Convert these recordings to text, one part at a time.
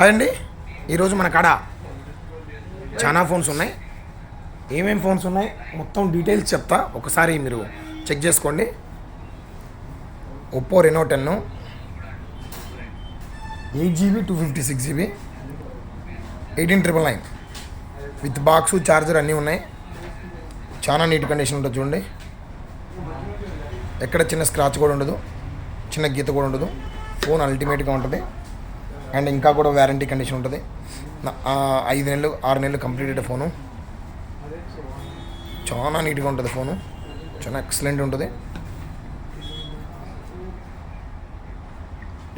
Hi అండి ఈరోజు మన కాడ చాలా ఫోన్స్ ఉన్నాయి. ఏమేమి ఫోన్స్ ఉన్నాయి? మొత్తం డీటెయిల్స్ చెప్తా. ఒకసారి మీరు చెక్ చేసుకోండి. Oppo Reno ten eight GB two fifty six GB eighteen triple nine. With box charger అన్నీ ఉన్నాయి. చాలా నీట్ కండిషన్ ఉంటుంది చూడండి. ఎక్కడ చిన్న స్క్రాచ్ కూడా ఉండదు. చిన్న గీత కూడా ఉండదు. ఫోన్ అల్టిమేట్గా ఉంటుంది. అండ్ ఇంకా కూడా వ్యారంటీ కండిషన్ ఉంటుంది. ఐదు నెలలు ఆరు నెలలు కంప్లీటెడ్ ఫోను చాలా నీట్గా ఉంటుంది ఫోను చాలా ఎక్సలెంట్ ఉంటుంది.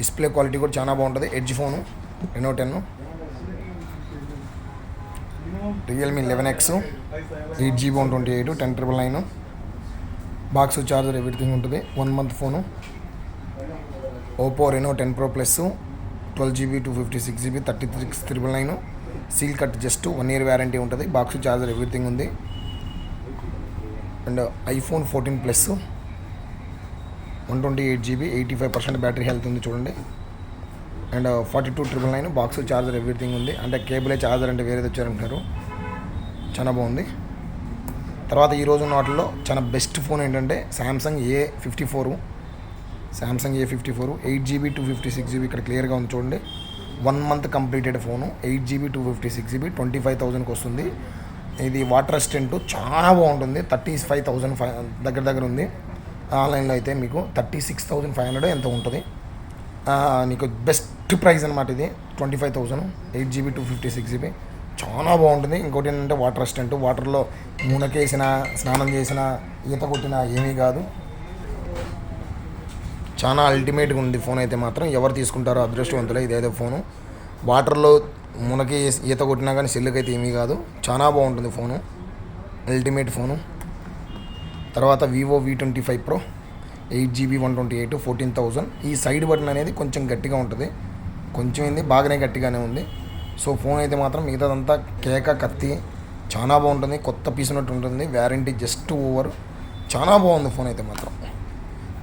డిస్ప్లే క్వాలిటీ కూడా చాలా బాగుంటుంది. Edge phone Reno ten Realme eleven X eight GB one twenty eight ten triple nine box charger everything ఉంటుంది. One month phone Oppo Reno ten pro plus twelve GB two fifty six GB thirty six triple nine. Seal cut just one year warranty ఉంటుంది. Box charger everything ఉంది. And iPhone fourteen plus one twenty eight GB eighty five percent battery health ఉంది చూడండి. And forty two triple nine box charger everything ఉంది. అంటే కేబులే charger అంటే వేరేది వచ్చారంటున్నారు. చాలా బాగుంది. తర్వాత ఈరోజు ఉన్న వాటిలో చాలా బెస్ట్ ఫోన్ ఏంటంటే Samsung A fifty four Samsung A fifty four eight GB two fifty six GB ఇక్కడ క్లియర్గా ఉంది చూడండి. One month completed phone eight GB two fifty six GB twenty five థౌజండ్కి వస్తుంది ఇది వాటర్ అసిస్టెంట్ చాలా బాగుంటుంది. థర్టీ ఫైవ్ థౌజండ్ ఫైవ్ దగ్గర దగ్గర ఉంది. ఆన్లైన్లో అయితే మీకు thirty six thousand five hundred ఎంత ఉంటుంది? నీకు బెస్ట్ ప్రైస్ అనమాట ఇది. Twenty five thousand eight GB two fifty six GB చాలా బాగుంటుంది. ఇంకోటి ఏంటంటే వాటర్ అసిస్టెంట్ వాటర్లో మునకేసిన స్నానం చేసిన ఈత కొట్టినా ఏమీ కాదు. చాలా అల్టిమేట్గా ఉంది ఫోన్ అయితే మాత్రం. ఎవరు తీసుకుంటారో అదృష్టవంతులే ఇదేదో ఫోను వాటర్లో మునకి ఈత కొట్టినా కానీ సెల్లుకి అయితే ఏమీ కాదు. చాలా బాగుంటుంది ఫోను అల్టిమేట్ ఫోను తర్వాత Vivo V twenty five pro eight GB one twenty eight fourteen thousand ఈ సైడ్ బటన్ అనేది కొంచెం గట్టిగా ఉంటుంది. కొంచెం ఏంది? బాగానే గట్టిగానే ఉంది. సో ఫోన్ అయితే మాత్రం మిగతాదంతా కేక కత్తి చాలా బాగుంటుంది. కొత్త పీస్ ఉన్నట్టు ఉంటుంది. వ్యారంటీ జస్ట్ ఓవర్ చాలా బాగుంది ఫోన్ అయితే మాత్రం.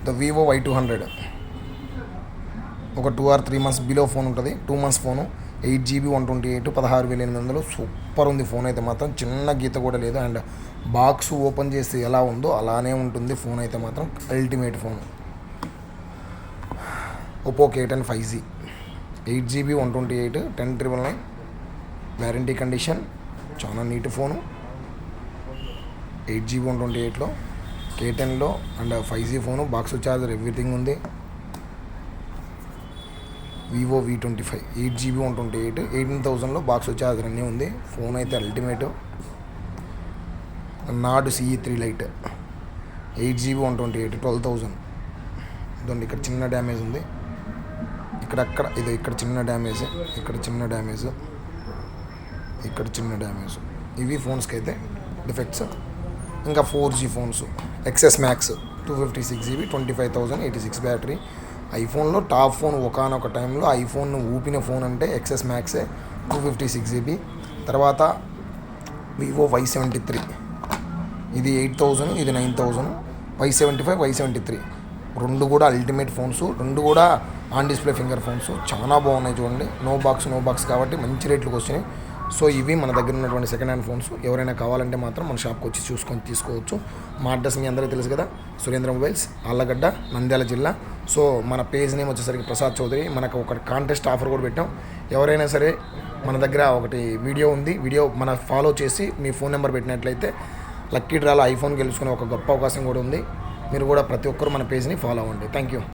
The Vivo Y two hundred ఒక two or three months below phone ఉంటుంది. Two months phone eight GB one twenty eight పదహారు వేల ఎనిమిది వందలు. సూపర్ ఉంది ఫోన్ అయితే మాత్రం. చిన్న గీత కూడా లేదు. అండ్ బాక్స్ ఓపెన్ చేసి ఎలా ఉందో అలానే ఉంటుంది ఫోన్ అయితే మాత్రం. Ultimate phone Oppo K ten five G eight GB one twenty eight ten triple nine warranty condition చాలా neat phone eight GB one twenty ఎయిట్లో కే టెన్లో and five G phone box charger everything ఉంది. Vivo V twenty five eight GB one twenty eight eighteen థౌజండ్లో box charger అన్నీ ఉంది. Phone అయితే ultimate Nord CE three lite eight GB one twenty eight twelve thousand ఇదండి ఇక్కడ చిన్న damage ఉంది. ఇక్కడక్కడ ఇది ఇక్కడ చిన్న డ్యామేజ్ ఇక్కడ చిన్న డ్యామేజ్ ఇక్కడ చిన్న డ్యామేజ్ ఇవి ఫోన్స్కి అయితే డిఫెక్ట్స్ ఇంకా four G phones XS Max two fifty six GB twenty five thousand eighty six battery. ఐఫోన్లో top phone ఒకనొక టైంలో ఐఫోన్ ఊపిన ఫోన్ అంటే ఎక్సెస్ మ్యాక్సే టూ ఫిఫ్టీ సిక్స్ జీబీ. తర్వాత వివో వై సెవెంటీ త్రీ. ఇది ఎయిట్ థౌజండ్ ఇది nine thousand Y seventy five Y seventy three. రెండు కూడా అల్టిమేట్ ఫోన్స్ రెండు కూడా ఆన్ డిస్ప్లే ఫింగర్ ఫోన్స్. చాలా బాగున్నాయి చూడండి. నో బాక్స్ నో బాక్స్ కాబట్టి మంచి రేట్లకు వచ్చినాయి. సో ఇవి మన దగ్గర ఉన్నటువంటి సెకండ్ హ్యాండ్ ఫోన్స్ ఎవరైనా కావాలంటే మాత్రం మన షాప్కి వచ్చి చూసుకొని తీసుకోవచ్చు. మా అడ్రస్ మీ అందరికీ తెలుసు కదా సురేంద్ర మొబైల్స్ ఆళ్ళగడ్డ నంద్యాల జిల్లా. సో మన పేజ్ నేమ్ వచ్చేసరికి ప్రసాద్ చౌదరి. మనకు ఒక కాంటెస్ట్ ఆఫర్ కూడా పెట్టాం. ఎవరైనా సరే మన దగ్గర ఒకటి వీడియో ఉంది. వీడియో మన ఫాలో చేసి మీ ఫోన్ నెంబర్ పెట్టినట్లయితే లక్కీ డ్రాలో ఐఫోన్ గెలుచుకునే ఒక గొప్ప అవకాశం కూడా ఉంది. మీరు కూడా ప్రతి ఒక్కరు మన పేజ్ని ఫాలో అవ్వండి. Thank you